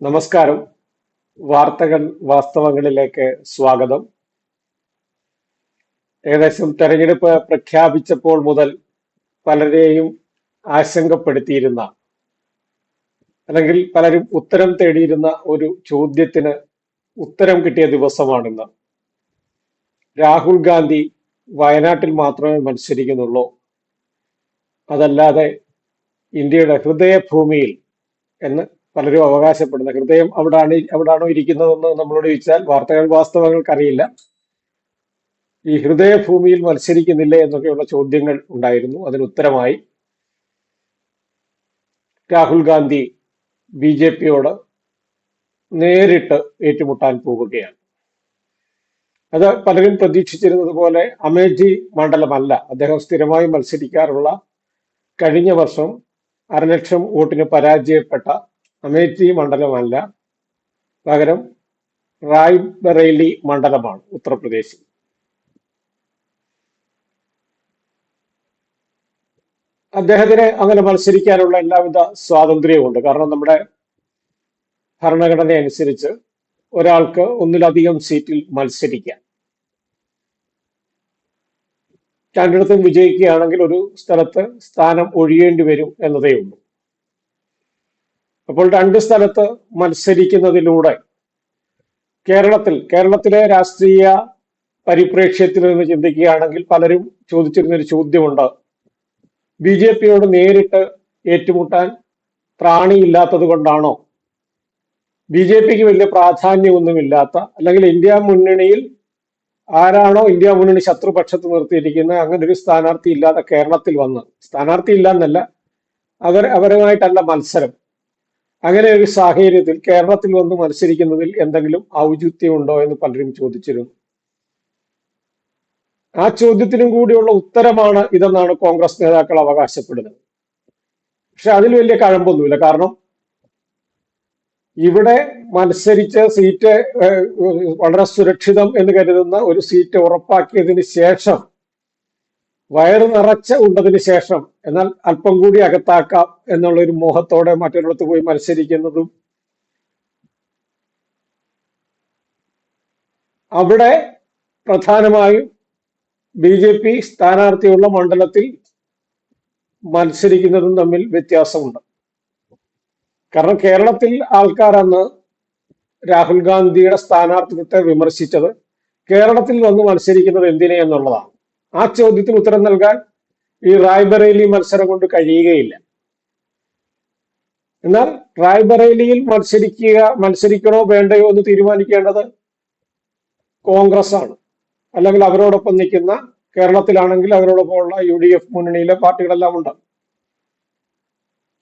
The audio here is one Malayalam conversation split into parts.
നമസ്കാരം. വാർത്തകൾ വാസ്തവങ്ങളിലേക്ക് സ്വാഗതം. ഏകദേശം തെരഞ്ഞെടുപ്പ് പ്രഖ്യാപിച്ചപ്പോൾ മുതൽ പലരെയും ആശങ്കപ്പെടുത്തിയിരുന്ന അല്ലെങ്കിൽ പലരും ഉത്തരം തേടിയിരുന്ന ഒരു ചോദ്യത്തിന് ഉത്തരം കിട്ടിയ ദിവസമാണിന്ന്. രാഹുൽ ഗാന്ധി വയനാട്ടിൽ മാത്രമേ മത്സരിക്കുന്നുള്ളൂ. അതല്ലാതെ ഇന്ത്യയുടെ ഹൃദയഭൂമിയിൽ എന്ന് പലരും അവകാശപ്പെടുന്ന ഹൃദയം അവിടാണ് അവിടാണോ ഇരിക്കുന്നതെന്ന് നമ്മളോട് ചോദിച്ചാൽ വാർത്തകൾ വാസ്തവങ്ങൾക്കറിയില്ല. ഈ ഹൃദയഭൂമിയിൽ മത്സരിക്കുന്നില്ല എന്നൊക്കെയുള്ള ചോദ്യങ്ങൾ ഉണ്ടായിരുന്നു. അതിന് ഉത്തരമായി രാഹുൽ ഗാന്ധി ബി ജെ പിയോട് നേരിട്ട് ഏറ്റുമുട്ടാൻ പോവുകയാണ്. അത് പലരും പ്രതീക്ഷിച്ചിരുന്നത് പോലെ അമേഠി മണ്ഡലമല്ല. അദ്ദേഹം സ്ഥിരമായി മത്സരിക്കാറുള്ള കഴിഞ്ഞ വർഷം അരലക്ഷം വോട്ടിന് പരാജയപ്പെട്ട അമേഠി മണ്ഡലമല്ല. പകരം റായ് ബറേലി മണ്ഡലമാണ് ഉത്തർപ്രദേശ് അദ്ദേഹത്തിന് അങ്ങനെ മത്സരിക്കാനുള്ള എല്ലാവിധ സ്വാതന്ത്ര്യവുമുണ്ട്. കാരണം നമ്മുടെ ഭരണഘടന അനുസരിച്ച് ഒരാൾക്ക് ഒന്നിലധികം സീറ്റിൽ മത്സരിക്കാം. രണ്ടിടത്തും വിജയിക്കുകയാണെങ്കിൽ ഒരു സ്ഥലത്ത് സ്ഥാനം ഒഴിയേണ്ടി വരും എന്നതേ ഉള്ളൂ അപ്പോൾ രണ്ട് സ്ഥലത്ത് മത്സരിക്കുന്നതിലൂടെ കേരളത്തിൽ കേരളത്തിലെ രാഷ്ട്രീയ പരിപ്രേക്ഷ്യത്തിൽ നിന്ന് ചിന്തിക്കുകയാണെങ്കിൽ പലരും ചോദിച്ചിരുന്ന ഒരു ചോദ്യമുണ്ട്. ബി ജെ പിയോട് നേരിട്ട് ഏറ്റുമുട്ടാൻ ത്രാണിയില്ലാത്തത് കൊണ്ടാണോ? ബി ജെ പിക്ക് വലിയ പ്രാധാന്യമൊന്നുമില്ലാത്ത അല്ലെങ്കിൽ ഇന്ത്യ മുന്നണിയിൽ ആരാണോ ഇന്ത്യ മുന്നണി ശത്രുപക്ഷത്ത് നിർത്തിയിരിക്കുന്നത് അങ്ങനെ ഒരു സ്ഥാനാർത്ഥി ഇല്ലാതെ കേരളത്തിൽ വന്ന്. സ്ഥാനാർത്ഥി ഇല്ല എന്നല്ല അവർ അവരുമായിട്ടല്ല മത്സരം. അങ്ങനെ ഒരു സാഹചര്യത്തിൽ കേരളത്തിൽ വന്ന് മത്സരിക്കുന്നതിൽ എന്തെങ്കിലും ഔചിത്യമുണ്ടോ എന്ന് പലരും ചോദിച്ചിരുന്നു. ആ ചോദ്യത്തിനും കൂടിയുള്ള ഉത്തരമാണ് ഇതെന്നാണ് കോൺഗ്രസ് നേതാക്കൾ അവകാശപ്പെടുന്നത്. പക്ഷെ അതിൽ വലിയ കഴമ്പൊന്നുമില്ല. കാരണം ഇവിടെ മത്സരിച്ച സീറ്റ് വളരെ സുരക്ഷിതം എന്ന് കരുതുന്ന ഒരു സീറ്റ് ഉറപ്പാക്കിയതിന് ശേഷം വയറ് നിറച്ച് ഉണ്ടതിന് ശേഷം എന്നാൽ അല്പം കൂടി അകത്താക്കാം എന്നുള്ള ഒരു മോഹത്തോടെ മറ്റൊരിടത്ത് പോയി മത്സരിക്കുന്നതും അവിടെ പ്രധാനമായും ബി ജെ പി സ്ഥാനാർത്ഥിയുള്ള മണ്ഡലത്തിൽ മത്സരിക്കുന്നതും തമ്മിൽ വ്യത്യാസമുണ്ട്. കാരണം കേരളത്തിൽ ആൾക്കാർ അന്ന് രാഹുൽ ഗാന്ധിയുടെ സ്ഥാനാർത്ഥിത്വത്തെ വിമർശിച്ചത് കേരളത്തിൽ വന്ന് മത്സരിക്കുന്നത് എന്തിനെ എന്നുള്ളതാണ് ആ ചോദ്യത്തിന് ഉത്തരം നൽകാൻ ഈ റായ്ബറേലി മത്സരം കൊണ്ട് കഴിയുകയില്ല. എന്നാൽ റായ്ബറേലിയിൽ മത്സരിക്കുക മത്സരിക്കണോ വേണ്ടയോ എന്ന് തീരുമാനിക്കേണ്ടത് കോൺഗ്രസ് ആണ് അല്ലെങ്കിൽ അവരോടൊപ്പം നിൽക്കുന്ന കേരളത്തിലാണെങ്കിൽ അവരോടൊപ്പമുള്ള യു ഡി എഫ് മുന്നണിയിലെ പാർട്ടികളെല്ലാം ഉണ്ട്.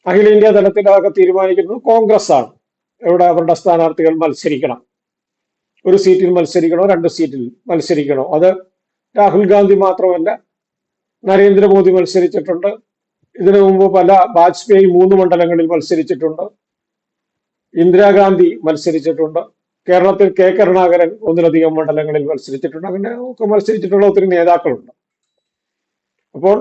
അഖിലേന്ത്യാ തലത്തിൽ അതൊക്കെ തീരുമാനിക്കുന്നത് കോൺഗ്രസ് ആണ് എവിടെ അവരുടെ സ്ഥാനാർത്ഥികൾ മത്സരിക്കണം. ഒരു സീറ്റിൽ മത്സരിക്കണോ രണ്ട് സീറ്റിൽ മത്സരിക്കണോ? അത് രാഹുൽ ഗാന്ധി മാത്രമല്ല നരേന്ദ്രമോദി മത്സരിച്ചിട്ടുണ്ട്. ഇതിനു മുമ്പ് പല വാജ്പേയി മൂന്ന് മണ്ഡലങ്ങളിൽ മത്സരിച്ചിട്ടുണ്ട്. ഇന്ദിരാഗാന്ധി മത്സരിച്ചിട്ടുണ്ട്. കേരളത്തിൽ കെ കരുണാകരൻ ഒന്നിലധികം മണ്ഡലങ്ങളിൽ മത്സരിച്ചിട്ടുണ്ട്. അങ്ങനെ ഒക്കെ മത്സരിച്ചിട്ടുള്ള ഒത്തിരി നേതാക്കളുണ്ട്. അപ്പോൾ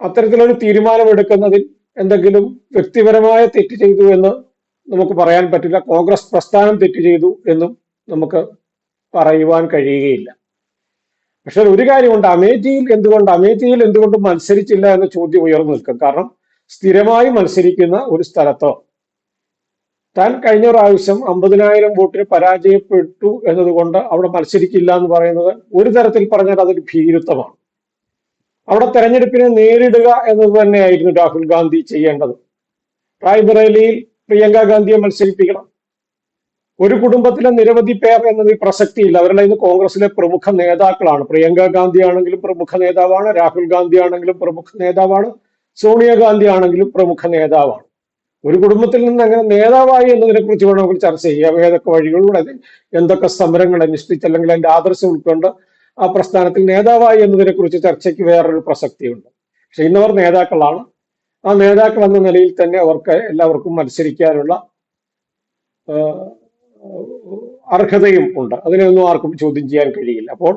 അത്തരത്തിലൊരു തീരുമാനമെടുക്കുന്നതിൽ എന്തെങ്കിലും വ്യക്തിപരമായ തെറ്റ് ചെയ്തു എന്ന് നമുക്ക് പറയാൻ പറ്റില്ല. കോൺഗ്രസ് പ്രസ്ഥാനം തെറ്റ് ചെയ്തു എന്നും നമുക്ക് പറയുവാൻ കഴിയുകയില്ല. പക്ഷെ ഒരു കാര്യമുണ്ട് അമേഠിയിൽ എന്തുകൊണ്ട് അമേഠിയിൽ എന്തുകൊണ്ട് മത്സരിച്ചില്ല എന്ന ചോദ്യം ഉയർന്നു നിൽക്കും. കാരണം സ്ഥിരമായി മത്സരിക്കുന്ന ഒരു സ്ഥലത്തോ താൻ കഴിഞ്ഞ പ്രാവശ്യം അമ്പതിനായിരം വോട്ടിന് പരാജയപ്പെട്ടു എന്നതുകൊണ്ട് അവിടെ മത്സരിക്കില്ല എന്ന് പറയുന്നത് ഒരു തരത്തിൽ പറഞ്ഞാൽ അതൊരു ഭീരുത്വമാണ്. അവിടെ തെരഞ്ഞെടുപ്പിനെ നേരിടുക എന്നത് തന്നെയായിരുന്നു രാഹുൽ ഗാന്ധി ചെയ്യേണ്ടത്. റായ്ബറേലിയിൽ പ്രിയങ്ക ഗാന്ധിയെ മത്സരിപ്പിക്കണം. ഒരു കുടുംബത്തിലെ നിരവധി പേർ എന്നതിൽ പ്രസക്തിയില്ല. അവരുടെ ഇന്ന് കോൺഗ്രസിലെ പ്രമുഖ നേതാക്കളാണ്. പ്രിയങ്ക ഗാന്ധി ആണെങ്കിലും പ്രമുഖ നേതാവാണ്. രാഹുൽ ഗാന്ധി ആണെങ്കിലും പ്രമുഖ നേതാവാണ്. സോണിയാഗാന്ധി ആണെങ്കിലും പ്രമുഖ നേതാവാണ്. ഒരു കുടുംബത്തിൽ നിന്ന് അങ്ങനെ നേതാവായി എന്നതിനെ കുറിച്ച് വേണം നമുക്ക് ചർച്ച ചെയ്യാം. ഏതൊക്കെ വഴികളിലൂടെ എന്തൊക്കെ സമരങ്ങൾ അനുഷ്ഠിച്ച് അല്ലെങ്കിൽ അതിന്റെ ആദർശം ഉൾക്കൊണ്ട് ആ പ്രസ്ഥാനത്തിൽ നേതാവായി എന്നതിനെ കുറിച്ച് ചർച്ചയ്ക്ക് വേറൊരു പ്രസക്തിയുണ്ട്. പക്ഷെ ഇന്നവർ നേതാക്കളാണ്. ആ നേതാക്കൾ എന്ന നിലയിൽ തന്നെ അവർക്ക് എല്ലാവർക്കും മത്സരിക്കാനുള്ള അർഹതയും ഉണ്ട്. അതിനൊന്നും ആർക്കും ചോദ്യം ചെയ്യാൻ കഴിയില്ല. അപ്പോൾ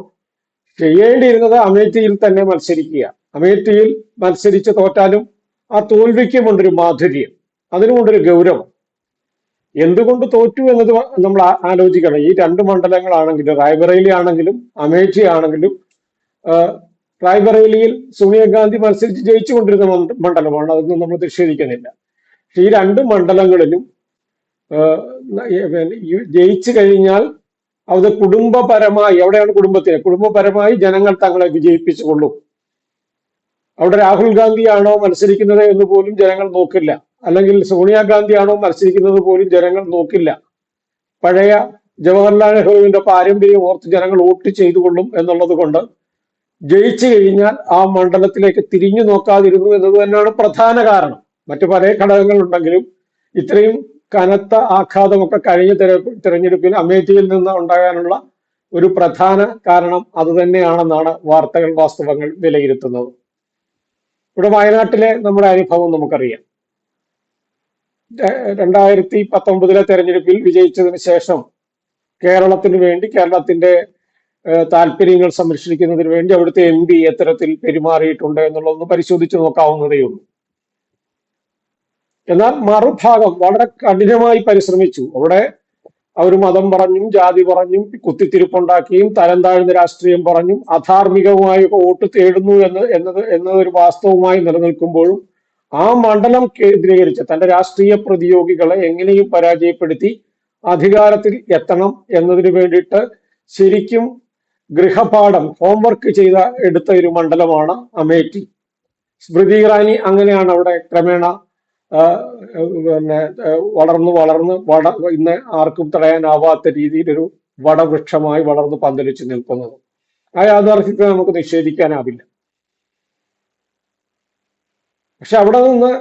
ചെയ്യേണ്ടിയിരുന്നത് അമേഠിയിൽ തന്നെ മത്സരിക്കുക. അമേഠിയിൽ മത്സരിച്ച് തോറ്റാലും ആ തോൽവിക്കുമുണ്ടൊരു മാധുര്യം അതിനുമുണ്ടൊരു ഗൗരവം. എന്തുകൊണ്ട് തോറ്റു എന്നത് നമ്മൾ ആലോചിക്കണം. ഈ രണ്ട് മണ്ഡലങ്ങളാണെങ്കിലും റായ്ബറേലി ആണെങ്കിലും അമേഠി ആണെങ്കിലും റായ്ബറേലിയിൽ സോണിയാഗാന്ധി മത്സരിച്ച് ജയിച്ചുകൊണ്ടിരുന്ന മണ്ഡലമാണ്. അതൊന്നും നമ്മൾ നിഷേധിക്കുന്നില്ല. പക്ഷെ ഈ രണ്ട് മണ്ഡലങ്ങളിലും ജയിച്ചു കഴിഞ്ഞാൽ അത് കുടുംബപരമായി എവിടെയാണ് കുടുംബത്തിന് കുടുംബപരമായി ജനങ്ങൾ തങ്ങളെ വിജയിപ്പിച്ചുകൊള്ളും. അവിടെ രാഹുൽ ഗാന്ധിയാണോ മത്സരിക്കുന്നത് എന്ന് പോലും ജനങ്ങൾ നോക്കില്ല. അല്ലെങ്കിൽ സോണിയാഗാന്ധിയാണോ മത്സരിക്കുന്നത് പോലും ജനങ്ങൾ നോക്കില്ല. പഴയ ജവഹർലാൽ നെഹ്റുവിന്റെ പാരമ്പര്യം ഓർത്ത് ജനങ്ങൾ വോട്ട് ചെയ്തുകൊള്ളും എന്നുള്ളത് കൊണ്ട് ജയിച്ചു കഴിഞ്ഞാൽ ആ മണ്ഡലത്തിലേക്ക് തിരിഞ്ഞു നോക്കാതിരുന്നു എന്നത് തന്നെയാണ് പ്രധാന കാരണം. മറ്റു പല ഘടകങ്ങളുണ്ടെങ്കിലും ഇത്രയും കനത്ത ആഘാതമൊക്കെ കഴിഞ്ഞ തെര- തെരഞ്ഞെടുപ്പിൽ അമേഠിയിൽ നിന്ന് ഉണ്ടാകാനുള്ള ഒരു പ്രധാന കാരണം അത് തന്നെയാണെന്നാണ് വാർത്തകൾ വാസ്തവങ്ങൾ വിലയിരുത്തുന്നത്. ഇവിടെ വയനാട്ടിലെ നമ്മുടെ അനുഭവം നമുക്കറിയാം. രണ്ടായിരത്തി പത്തൊമ്പതിലെ തെരഞ്ഞെടുപ്പിൽ വിജയിച്ചതിന് ശേഷം കേരളത്തിന് വേണ്ടി കേരളത്തിന്റെ താല്പര്യങ്ങൾ സംരക്ഷിക്കുന്നതിന് വേണ്ടി അവിടുത്തെ എം പി എത്തരത്തിൽ പെരുമാറിയിട്ടുണ്ട് എന്നുള്ളതൊന്ന് പരിശോധിച്ചു നോക്കാവുന്നതേ ഉള്ളൂ എന്നാൽ മറുഭാഗം വളരെ കഠിനമായി പരിശ്രമിച്ചു. അവിടെ അവർ മതം പറഞ്ഞും ജാതി പറഞ്ഞും കുത്തിത്തിരിപ്പുണ്ടാക്കിയും തരം താഴ്ന്ന രാഷ്ട്രീയം പറഞ്ഞും അധാർമികവുമായി വോട്ട് തേടുന്നു എന്ന് എന്നത് എന്നതൊരു വാസ്തവമായി നിലനിൽക്കുമ്പോഴും ആ മണ്ഡലം കേന്ദ്രീകരിച്ച് തന്റെ രാഷ്ട്രീയ പ്രതിയോഗികളെ എങ്ങനെയും പരാജയപ്പെടുത്തി അധികാരത്തിൽ എത്തണം എന്നതിന് വേണ്ടിയിട്ട് ശരിക്കും ഗൃഹപാഠം ഹോംവർക്ക് ചെയ്ത എടുത്ത ഒരു മണ്ഡലമാണ് അമേഠി സ്മൃതി ഇറാനി അങ്ങനെയാണ് അവിടെ ക്രമേണ പിന്നെ വളർന്ന് വളർന്ന് വട ഇന്ന് ആർക്കും തടയാനാവാത്ത രീതിയിലൊരു വടവൃക്ഷമായി വളർന്ന് പന്തലിച്ച് നിൽക്കുന്നത്. ആ യാഥാർത്ഥ്യത്തെ നമുക്ക് നിഷേധിക്കാനാവില്ല. പക്ഷെ അവിടെ നിന്ന്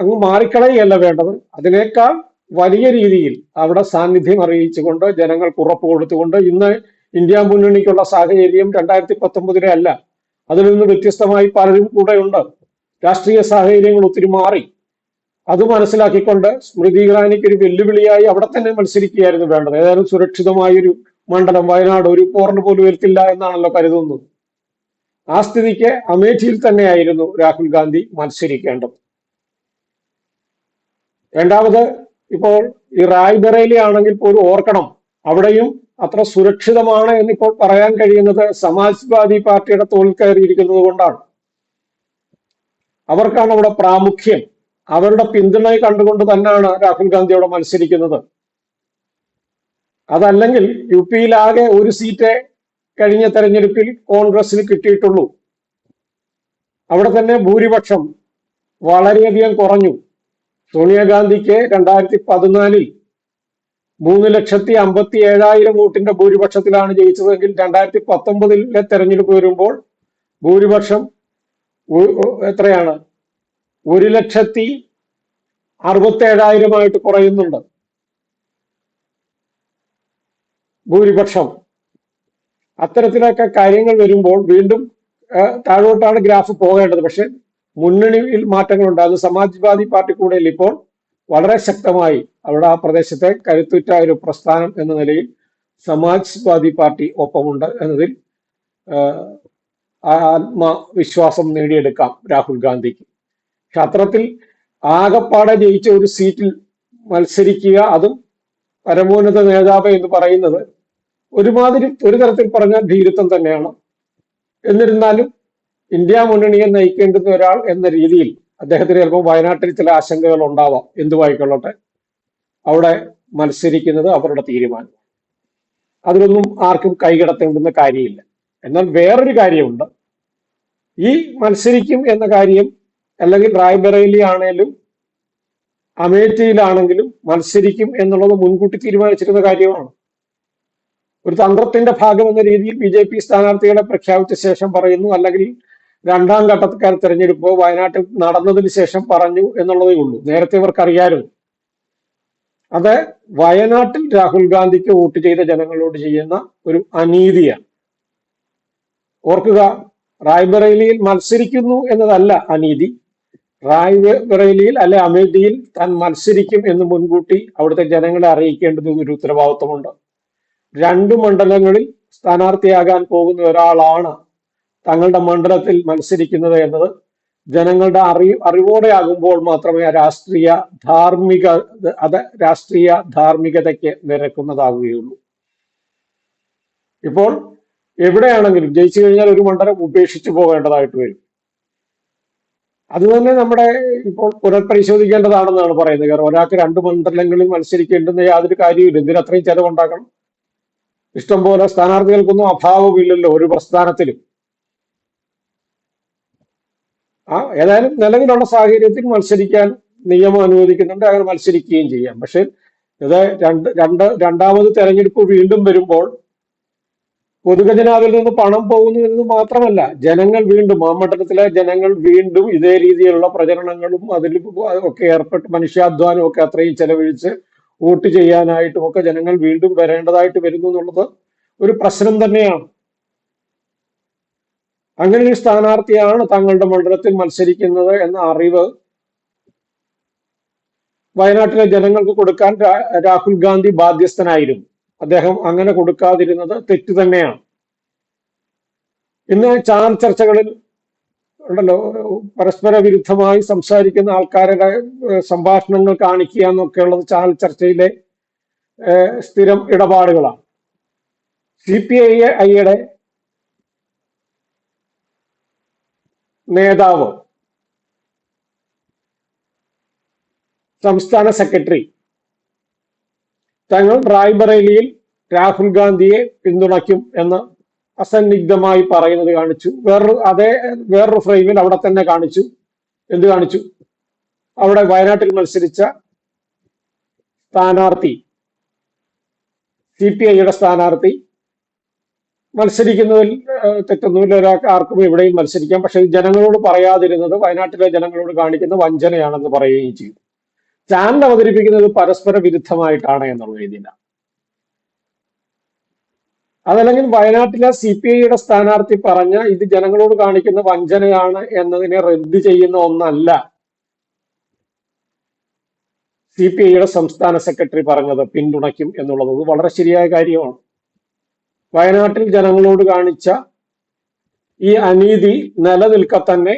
അങ്ങ് മാറിക്കളയല്ല വേണ്ടത്. അതിനേക്കാൾ വലിയ രീതിയിൽ അവിടെ സാന്നിധ്യം അറിയിച്ചുകൊണ്ട് ജനങ്ങൾക്ക് ഉറപ്പ് കൊടുത്തുകൊണ്ട് ഇന്ന് ഇന്ത്യ മുന്നണിക്കുള്ള സാഹചര്യം രണ്ടായിരത്തി പത്തൊമ്പതിലെ അല്ല. അതിൽ നിന്ന് വ്യത്യസ്തമായി പലരും കൂടെ ഉണ്ട് രാഷ്ട്രീയ സാഹചര്യങ്ങൾ ഒത്തിരി മാറി. അത് മനസ്സിലാക്കിക്കൊണ്ട് സ്മൃതി ഇറാനിക്ക് ഒരു വെല്ലുവിളിയായി അവിടെ തന്നെ മത്സരിക്കുകയായിരുന്നു വേണ്ടത്. ഏതായാലും സുരക്ഷിതമായൊരു മണ്ഡലം വയനാട് ഒരു പോറിന് പോലും വരുത്തില്ല എന്നാണല്ലോ കരുതുന്നത്. ആ സ്ഥിതിക്ക് അമേഠിയിൽ തന്നെയായിരുന്നു രാഹുൽ ഗാന്ധി മത്സരിക്കേണ്ടത്. രണ്ടാമത് ഇപ്പോൾ ഈ റായ്ബറേലി ആണെങ്കിൽ പോലും ഓർക്കണം അവിടെയും അത്ര സുരക്ഷിതമാണ് എന്നിപ്പോൾ പറയാൻ കഴിയുന്നത് സമാജ്വാദി പാർട്ടിയുടെ തോളിൽ കയറിയിരിക്കുന്നത് കൊണ്ടാണ്. അവർക്കാണ് അവിടെ പ്രാമുഖ്യം. അവരുടെ പിന്തുണയെ കണ്ടുകൊണ്ട് തന്നെയാണ് രാഹുൽ ഗാന്ധി അവിടെ മത്സരിക്കുന്നത്. അതല്ലെങ്കിൽ യു പിയിലാകെ ഒരു സീറ്റേ കഴിഞ്ഞ തെരഞ്ഞെടുപ്പിൽ കോൺഗ്രസിന് കിട്ടിയിട്ടുള്ളൂ. അവിടെ തന്നെ ഭൂരിപക്ഷം വളരെയധികം കുറഞ്ഞു. സോണിയാഗാന്ധിക്ക് രണ്ടായിരത്തി പതിനാലിൽ മൂന്ന് ലക്ഷത്തി അമ്പത്തി ഏഴായിരം വോട്ടിന്റെ ഭൂരിപക്ഷത്തിലാണ് ജയിച്ചതെങ്കിൽ രണ്ടായിരത്തി പത്തൊമ്പതിലെ തെരഞ്ഞെടുപ്പ് വരുമ്പോൾ ഭൂരിപക്ഷം എത്രയാണ്? ഒരു ലക്ഷത്തി അറുപത്തി ഏഴായിരമായിട്ട് കുറയുന്നുണ്ട്. ഭൂരിപക്ഷം. അത്തരത്തിലൊക്കെ കാര്യങ്ങൾ വരുമ്പോൾ വീണ്ടും താഴോട്ടാണ് ഗ്രാഫ് പോകേണ്ടത്. പക്ഷെ മുന്നണിയിൽ മാറ്റങ്ങളുണ്ട്. അത് സമാജ്വാദി പാർട്ടി കൂടെ ഇപ്പോൾ വളരെ ശക്തമായി അവിടെ ആ പ്രദേശത്തെ കരുത്തുറ്റ ഒരു പ്രസ്ഥാനം എന്ന നിലയിൽ സമാജ്വാദി പാർട്ടി ഒപ്പമുണ്ട് എന്നതിൽ ആത്മവിശ്വാസം നേടിയെടുക്കാം രാഹുൽ ഗാന്ധിക്ക്. പക്ഷെ അത്തരത്തിൽ ആകപ്പാടെ ജയിച്ച ഒരു സീറ്റിൽ മത്സരിക്കുക അതും പരമോന്നത നേതാവ് എന്ന് പറയുന്നത് ഒരുമാതിരി ഒരു തരത്തിൽ പറഞ്ഞ ധീരത്വം തന്നെയാണ്. എന്നിരുന്നാലും ഇന്ത്യ മുന്നണിയെ നയിക്കേണ്ടുന്ന ഒരാൾ എന്ന രീതിയിൽ അദ്ദേഹത്തിന് ചിലപ്പോൾ വയനാട്ടിൽ ചില ആശങ്കകൾ ഉണ്ടാവാം. എന്തുവായിക്കൊള്ളട്ടെ അവിടെ മത്സരിക്കുന്നത് അവരുടെ തീരുമാനം. അതിലൊന്നും ആർക്കും കൈകടത്തേണ്ടുന്ന കാര്യമില്ല. എന്നാൽ വേറൊരു കാര്യമുണ്ട്. ഈ മത്സരിക്കും എന്ന കാര്യം അല്ലെങ്കിൽ റായ്ബറേലി ആണേലും അമേഠിയിലാണെങ്കിലും മത്സരിക്കും എന്നുള്ളത് മുൻകൂട്ടി തീരുമാനിച്ചിരുന്ന കാര്യമാണ്. ഒരു തന്ത്രത്തിന്റെ ഭാഗം എന്ന രീതിയിൽ ബി ജെ പി സ്ഥാനാർത്ഥികളെ പ്രഖ്യാപിച്ച ശേഷം പറയുന്നു അല്ലെങ്കിൽ രണ്ടാം ഘട്ടക്കാർ തെരഞ്ഞെടുപ്പ് വയനാട്ടിൽ നടന്നതിന് ശേഷം പറഞ്ഞു എന്നുള്ളതേ ഉള്ളൂ. നേരത്തെ ഇവർക്ക് അറിയാമായിരുന്നു അത് വയനാട്ടിൽ രാഹുൽ ഗാന്ധിക്ക് വോട്ട് ചെയ്ത ജനങ്ങളോട് ചെയ്യുന്ന ഒരു അനീതിയാണ്. ഓർക്കുക റായ്ബറേലിയിൽ മത്സരിക്കുന്നു എന്നതല്ല അനീതി. റായ്ബറേലിയിൽ അല്ലെ അമേഠിയിൽ താൻ മത്സരിക്കും എന്ന് മുൻകൂട്ടി അവിടുത്തെ ജനങ്ങളെ അറിയിക്കേണ്ടത് ഒരു ഉത്തരവാദിത്വമുണ്ട്. രണ്ട് മണ്ഡലങ്ങളിൽ സ്ഥാനാർത്ഥിയാകാൻ പോകുന്ന ഒരാളാണ് തങ്ങളുടെ മണ്ഡലത്തിൽ മത്സരിക്കുന്നത് എന്നത്. ജനങ്ങളുടെ അറി അറിവോടെ ആകുമ്പോൾ മാത്രമേ രാഷ്ട്രീയ ധാർമ്മിക അത് രാഷ്ട്രീയ ധാർമ്മികതയ്ക്ക് നിരക്കുന്നതാകുകയുള്ളൂ ഇപ്പോൾ എവിടെയാണെങ്കിലും ജയിച്ചു കഴിഞ്ഞാൽ ഒരു മണ്ഡലം ഉപേക്ഷിച്ചു പോകേണ്ടതായിട്ട് വരും. അത് തന്നെ നമ്മുടെ ഇപ്പോൾ പുനഃപരിശോധിക്കേണ്ടതാണെന്നാണ് പറയുന്നത്. കാരണം ഒരാൾക്ക് രണ്ട് മണ്ഡലങ്ങളിൽ മത്സരിക്കേണ്ടുന്ന യാതൊരു കാര്യമില്ല എന്തിന് അത്രയും ചെലവുണ്ടാക്കണം? ഇഷ്ടംപോലെ സ്ഥാനാർത്ഥികൾക്കൊന്നും അഭാവമില്ലല്ലോ ഒരു പ്രസ്ഥാനത്തിലും. ആ ഏതായാലും നിലവിലുള്ള സാഹചര്യത്തിൽ മത്സരിക്കാൻ നിയമം അനുവദിക്കുന്നുണ്ട്. അങ്ങനെ മത്സരിക്കുകയും ചെയ്യാം. പക്ഷെ ഇത് രണ്ട് രണ്ട് രണ്ടാമത് തെരഞ്ഞെടുപ്പ് വീണ്ടും വരുമ്പോൾ പൊതുഖജനാവിൽ നിന്ന് പണം പോകുന്നു എന്ന് മാത്രമല്ല ജനങ്ങൾ വീണ്ടും ആ ജനങ്ങൾ വീണ്ടും ഇതേ രീതിയിലുള്ള പ്രചരണങ്ങളും അതിൽ ഒക്കെ ഏർപ്പെട്ട് മനുഷ്യാധ്വാനം ഒക്കെ അത്രയും ചെലവഴിച്ച് വോട്ട് ചെയ്യാനായിട്ടും ഒക്കെ ജനങ്ങൾ വീണ്ടും വരേണ്ടതായിട്ട് വരുന്നു എന്നുള്ളത് ഒരു പ്രശ്നം തന്നെയാണ്. അങ്ങനെ ഒരു സ്ഥാനാർത്ഥിയാണ് തങ്ങളുടെ മണ്ഡലത്തിൽ മത്സരിക്കുന്നത് എന്ന അറിവ് വയനാട്ടിലെ ജനങ്ങൾക്ക് കൊടുക്കാൻ രാഹുൽ ഗാന്ധി ബാധ്യസ്ഥനായിരുന്നു. അദ്ദേഹം അങ്ങനെ കൊടുക്കാതിരുന്നത് തെറ്റ് തന്നെയാണ്. ഇന്ന് ചാനൽ ചർച്ചകളിൽ ഉണ്ടല്ലോ പരസ്പര വിരുദ്ധമായി സംസാരിക്കുന്ന ആൾക്കാരുടെ സംഭാഷണങ്ങൾ കാണിക്കുക എന്നൊക്കെയുള്ളത് ചാനൽ ചർച്ചയിലെ സ്ഥിരം ഇടപാടുകളാണ്. സി പി ഐ ഐയുടെ നേതാവ് സംസ്ഥാന സെക്രട്ടറി തങ്ങൾ റായ്ബറേലിയിൽ രാഹുൽ ഗാന്ധിയെ പിന്തുണയ്ക്കും എന്ന് അസന്നിഗ്ധമായി പറയുന്നത് കാണിച്ചു. വേറൊരു അതേ വേറൊരു ഫ്രെയിമിൽ അവിടെ തന്നെ കാണിച്ചു. എന്ത് കാണിച്ചു? അവിടെ വയനാട്ടിൽ മത്സരിച്ച സ്ഥാനാർത്ഥി സി പി ഐയുടെ സ്ഥാനാർത്ഥി മത്സരിക്കുന്നതിൽ തെറ്റൊന്നുമില്ല. ഒരാൾക്ക് ആർക്കും എവിടെയും മത്സരിക്കാം. പക്ഷെ ജനങ്ങളോട് പറയാതിരുന്നത് വയനാട്ടിലെ ജനങ്ങളോട് കാണിക്കുന്ന വഞ്ചനയാണെന്ന് പറയുകയും ചെയ്തു. ചാനൽ അവതരിപ്പിക്കുന്നത് പരസ്പര വിരുദ്ധമായിട്ടാണ് എന്നുള്ള രീതിയിലാണ് അതല്ലെങ്കിൽ വയനാട്ടിലെ സി പി ഐയുടെ സ്ഥാനാർത്ഥി പറഞ്ഞ ഇത് ജനങ്ങളോട് കാണിക്കുന്ന വഞ്ചനയാണ് എന്നതിനെ റദ്ദ് ചെയ്യുന്ന ഒന്നല്ല സി പി ഐയുടെ സംസ്ഥാന സെക്രട്ടറി പറഞ്ഞത് പിന്തുണയ്ക്കും എന്നുള്ളത്. വളരെ ശരിയായ കാര്യമാണ്. വയനാട്ടിൽ ജനങ്ങളോട് കാണിച്ച ഈ അനീതി നിലനിൽക്കെ തന്നെ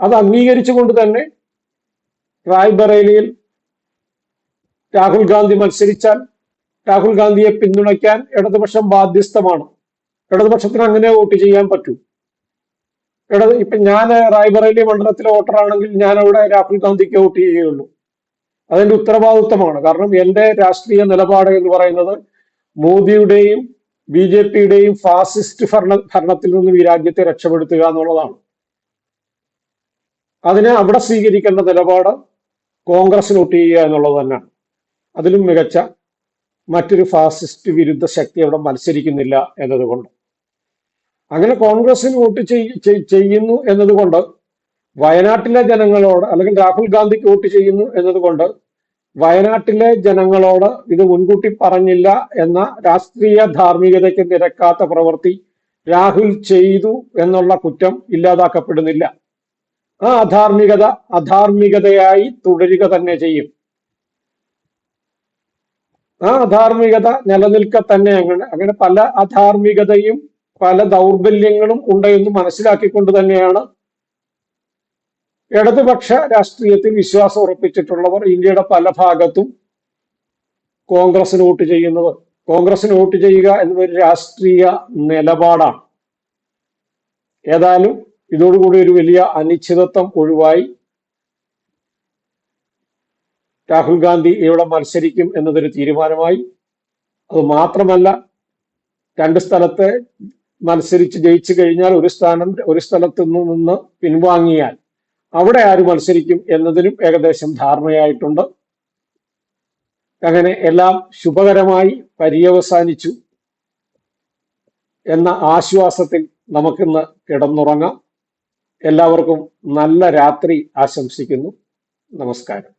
അത് അംഗീകരിച്ചുകൊണ്ട് തന്നെ റായ്ബറേലിയിൽ രാഹുൽ ഗാന്ധി മത്സരിച്ചാൽ രാഹുൽ ഗാന്ധിയെ പിന്തുണയ്ക്കാൻ ഇടതുപക്ഷം ബാധ്യസ്ഥമാണ്. ഇടതുപക്ഷത്തിന് അങ്ങനെ വോട്ട് ചെയ്യാൻ പറ്റൂ. ഇടത് ഇപ്പൊ ഞാൻ റായ്ബറേലി മണ്ഡലത്തിലെ വോട്ടറാണെങ്കിൽ ഞാൻ അവിടെ രാഹുൽ ഗാന്ധിക്ക് വോട്ട് ചെയ്യുകയുള്ളൂ. അതിന്റെ ഉത്തരവാദിത്വമാണ്. കാരണം എന്റെ രാഷ്ട്രീയ നിലപാട് എന്ന് പറയുന്നത് മോദിയുടെയും ബി ജെ പിയുടെയും ഫാസിസ്റ്റ് ഭരണ ഭരണത്തിൽ നിന്നും ഈ രാജ്യത്തെ രക്ഷപ്പെടുത്തുക എന്നുള്ളതാണ്. അതിനെ അവിടെ സ്വീകരിക്കേണ്ട നിലപാട് കോൺഗ്രസ് വോട്ട് ചെയ്യുക എന്നുള്ളത് തന്നെയാണ്. അതിലും മികച്ച മറ്റൊരു ഫാസിസ്റ്റ് വിരുദ്ധ ശക്തി അവിടെ മത്സരിക്കുന്നില്ല എന്നതുകൊണ്ട്. അങ്ങനെ കോൺഗ്രസിന് വോട്ട് ചെയ്യുന്നു എന്നതുകൊണ്ട് വയനാട്ടിലെ ജനങ്ങളോട് അല്ലെങ്കിൽ രാഹുൽ ഗാന്ധിക്ക് വോട്ട് ചെയ്യുന്നു എന്നതുകൊണ്ട് വയനാട്ടിലെ ജനങ്ങളോട് ഇത് മുൻകൂട്ടി പറഞ്ഞില്ല എന്ന രാഷ്ട്രീയ ധാർമ്മികതയ്ക്ക് നിരക്കാത്ത പ്രവൃത്തി രാഹുൽ ചെയ്തു എന്നുള്ള കുറ്റം ഇല്ലാതാക്കപ്പെടുന്നില്ല. ആ അധാർമികത അധാർമികതയായി തുടരുക തന്നെ ചെയ്യും. ആ അധാർമികത നിലനിൽക്ക തന്നെ അങ്ങനെ അങ്ങനെ പല അധാർമികതയും പല ദൗർബല്യങ്ങളും ഉണ്ടെന്ന് മനസ്സിലാക്കിക്കൊണ്ട് തന്നെയാണ് ഇടതുപക്ഷ രാഷ്ട്രീയത്തിൽ വിശ്വാസം ഉറപ്പിച്ചിട്ടുള്ളവർ ഇന്ത്യയുടെ പല ഭാഗത്തും കോൺഗ്രസിന് വോട്ട് ചെയ്യുന്നത്. കോൺഗ്രസിന് വോട്ട് ചെയ്യുക എന്നതൊരു രാഷ്ട്രീയ നിലപാടാണ്. ഏതായാലും ഇതോടുകൂടി ഒരു വലിയ അനിശ്ചിതത്വം ഒഴിവായി രാഹുൽ ഗാന്ധി ഇവിടെ മത്സരിക്കും എന്നതൊരു തീരുമാനമായി. അത് മാത്രമല്ല രണ്ട് സ്ഥലത്ത് മത്സരിച്ച് ജയിച്ചു കഴിഞ്ഞാൽ ഒരു സ്ഥാനം ഒരു സ്ഥലത്ത് നിന്ന് പിൻവാങ്ങിയാൽ അവിടെ ആര് മത്സരിക്കും എന്നതിനും ഏകദേശം ധാരണയായിട്ടുണ്ട്. അങ്ങനെ എല്ലാം ശുഭകരമായി പര്യവസാനിച്ചു എന്ന ആശ്വാസത്തിൽ നമുക്കിന്ന് കിടന്നുറങ്ങാം. എല്ലാവർക്കും നല്ല രാത്രി ആശംസിക്കുന്നു. നമസ്കാരം.